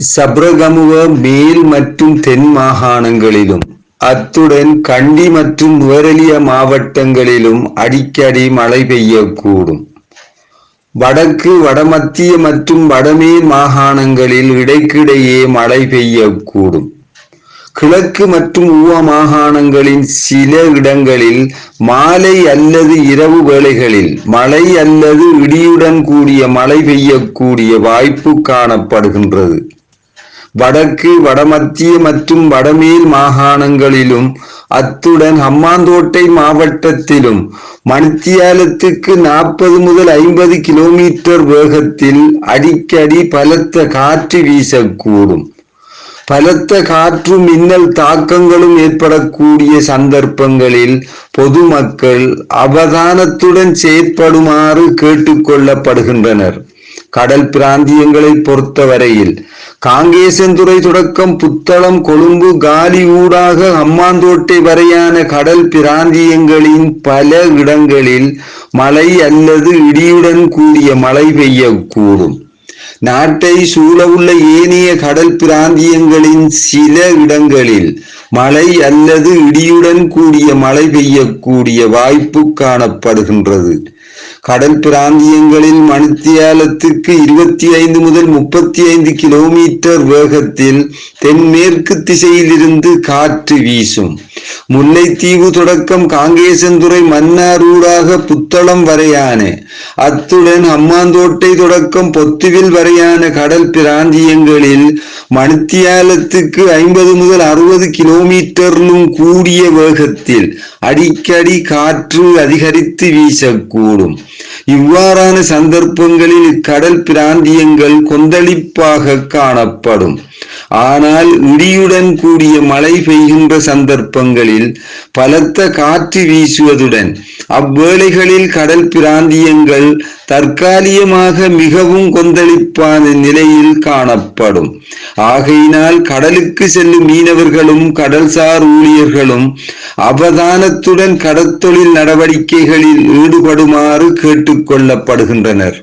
சப்ரகமுவ மேல் மற்றும் தென் மாகாணங்களிலும் அத்துடன் கண்டி மற்றும் நுவரெலியா மாவட்டங்களிலும் அடிக்கடி மழை பெய்யக்கூடும். வடக்கு வடமத்திய மற்றும் வடமேல் மாகாணங்களில் இடைக்கிடையே மழை பெய்யக்கூடும். கிழக்கு மற்றும் ஊவ மாகாணங்களின் சில இடங்களில் மாலை அல்லது இரவு வேளைகளில் மழை அல்லது இடியுடன் கூடிய மழை பெய்யக்கூடிய வாய்ப்பு காணப்படுகின்றது. வடக்கு வடமத்திய மற்றும் வடமேல் மாகாணங்களிலும் அத்துடன் ஹம்மாந்தோட்டை மாவட்டத்திலும் மணித்தியாலத்துக்கு நாற்பது முதல் ஐம்பது கிலோமீட்டர் வேகத்தில் அடிக்கடி பலத்த காற்று வீசக்கூடும். பலத்த காற்று மின்னல் தாக்கங்களும் ஏற்படக்கூடிய சந்தர்ப்பங்களில் பொதுமக்கள் அவதானத்துடன் செயற்படுமாறு கேட்டுக்கொள்ளப்படுகின்றனர் கடல் பிராந்தியங்களை பொறுத்தவரையில் காங்கேசன்துறை தொடக்கம் புத்தளம் கொழும்பு காலி ஊடாக அம்மாந்தோட்டை வரையான கடல் பிராந்தியங்களின் பல இடங்களில் மழை அல்லது இடியுடன் கூடிய மழை பெய்யக்கூடும். நாட்டை சூழவுள்ள ஏனைய கடல் பிராந்தியங்களின் சில இடங்களில் மழை அல்லது இடியுடன் கூடிய மழை பெய்யக்கூடிய வாய்ப்பு காணப்படுகின்றது. கடல் பிராந்தியங்களில் மணித்தியாலத்துக்கு இருபத்தி ஐந்து முதல் முப்பத்தி ஐந்து கிலோமீட்டர் வேகத்தில் தென்மேற்கு திசையிலிருந்து காற்று வீசும். முல்லைத்தீவு தொடக்கம் காங்கேசந்துறை மன்னாரூடாக புத்தளம் வரையான அத்துடன் அம்மாந்தோட்டை தொடக்கம் பொத்துவில் வரையான கடல் பிராந்தியங்களில் மணித்தியாலத்துக்கு ஐம்பது முதல் அறுபது கிலோமீட்டரிலும் கூடிய வேகத்தில் அடிக்கடி காற்று அதிகரித்து வீசக்கூடும். இவ்வாறான சந்தர்ப்பங்களில் கடல் பிராந்தியங்கள் கொந்தளிப்பாக காணப்படும். ஆனால் இடியுடன் கூடிய மழை பெய்கின்ற சந்தர்ப்பங்களில் பலத்த காற்று வீசுவதுடன் அவ்வேளைகளில் கடல் பிராந்தியங்கள் தற்காலிகமாக மிகவும் கொந்தளிப்பான நிலையில் காணப்படும். ஆகையினால் கடலுக்கு செல்லும் மீனவர்களும் கடல்சார் ஊழியர்களும் அவதானத்துடன் கடற்தொழில் நடவடிக்கைகளில் ஈடுபடுமாறு கேட்டு கொள்ளப்படுகின்றனர்